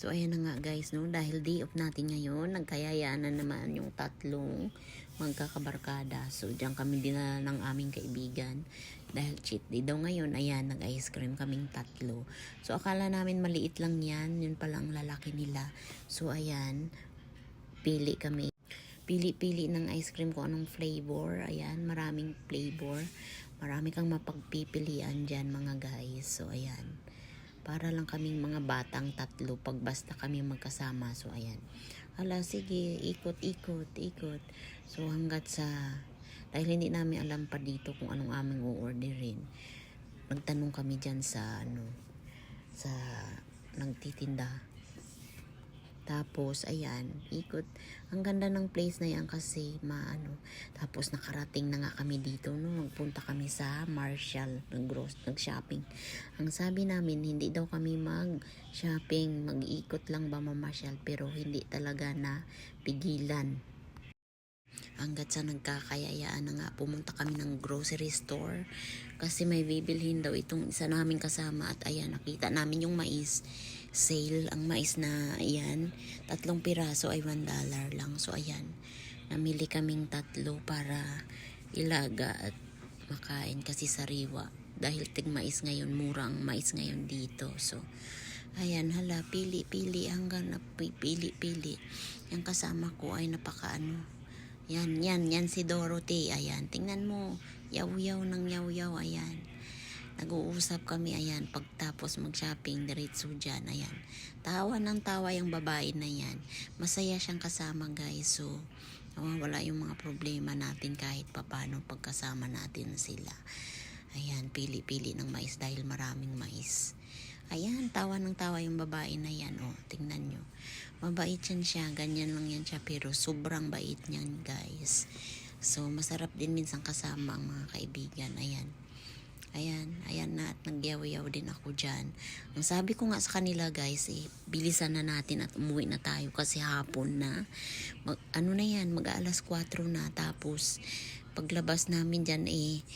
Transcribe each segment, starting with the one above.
So, ayan na nga guys, no? Dahil day off natin ngayon, nagkayayaan na naman yung tatlong magkakabarkada. So, diyan kami dinala ng aming kaibigan. Dahil cheat day daw ngayon, ayan, nag-ice cream kaming tatlo. So, akala namin maliit lang yan. Yun pala ang lalaki nila. So, ayan, pili kami. Pili-pili ng ice cream kung anong flavor. Ayan, maraming flavor. Marami kang mapagpipilian dyan mga guys. So, ayan para lang kaming mga batang tatlo pag basta kami magkasama. So, ayan. Ala, sige, ikot, ikot, ikot. So, hanggat sa, dahil hindi namin alam pa dito kung anong aming u-orderin, nagtanong kami dyan sa, ano, sa, nagtitinda. Tapos, ayan, ikot. Ang ganda ng place na yan kasi, maano. Tapos, nakarating na nga kami dito, no. Magpunta kami sa Marshall, nag-gross, nag-shopping. Ang sabi namin, hindi daw kami mag-shopping, mag-ikot lang ba mamasyal, pero hindi talaga na pigilan. Hanggat sa nagkakayayaan na nga, pumunta kami ng grocery store kasi may bibilhin daw itong isa naming kasama at ayan, nakita namin yung mais sale ang mais na ayan, tatlong piraso ay 1 dollar lang. So ayan, namili kaming tatlo para ilaga at makain kasi sariwa. Dahil tig mais ngayon, murang mais ngayon dito. So, ayan, hala, pili, pili, hanggang napipili, pili. Yung kasama ko ay napaka ano, yan, yan, yan si Dorothy. Ayan, tingnan mo. Yaw-yaw ng yaw-yaw. Ayan. Nag-uusap kami. Ayan, pagtapos mag-shopping, diretso dyan. Ayan. Tawa ng tawa yung babae na yan. Masaya siyang kasama, guys. So, nawawala yung mga problema natin kahit papano pagkasama natin sila. Ayan, pili-pili ng mais dahil maraming mais. Ayan, tawa ng tawa yung babae na yan. Oh, tingnan nyo. Mabait yan siya. Ganyan lang yan siya. Pero sobrang bait niyan, guys. So, masarap din minsan kasama ang mga kaibigan. Ayan. Ayan, ayan na at nagyaw-yaw din ako dyan. Ang sabi ko nga sa kanila guys, eh, bilisan na natin at umuwi na tayo kasi hapon na. Mag, ano na yan, mag-aalas 4 na. Tapos, paglabas namin dyan eh,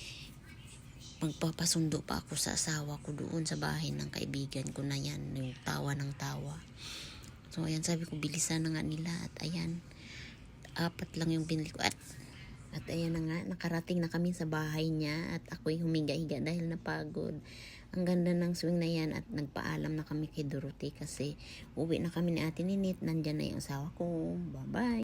magpapasundo pa ako sa asawa ko doon sa bahay ng kaibigan ko na yan, yung tawa ng tawa. So, ayan, sabi ko, bilisan na nga nila. At ayan, apat lang yung binili ko. At, at ayan na nga, nakarating na kami sa bahay niya. At ako'y humiga-higa dahil napagod. Ang ganda ng swing na yan at nagpaalam na kami kay Dorothy kasi uwi na kami ni Ate Ninit. Nandyan na yung asawa ko. Bye-bye.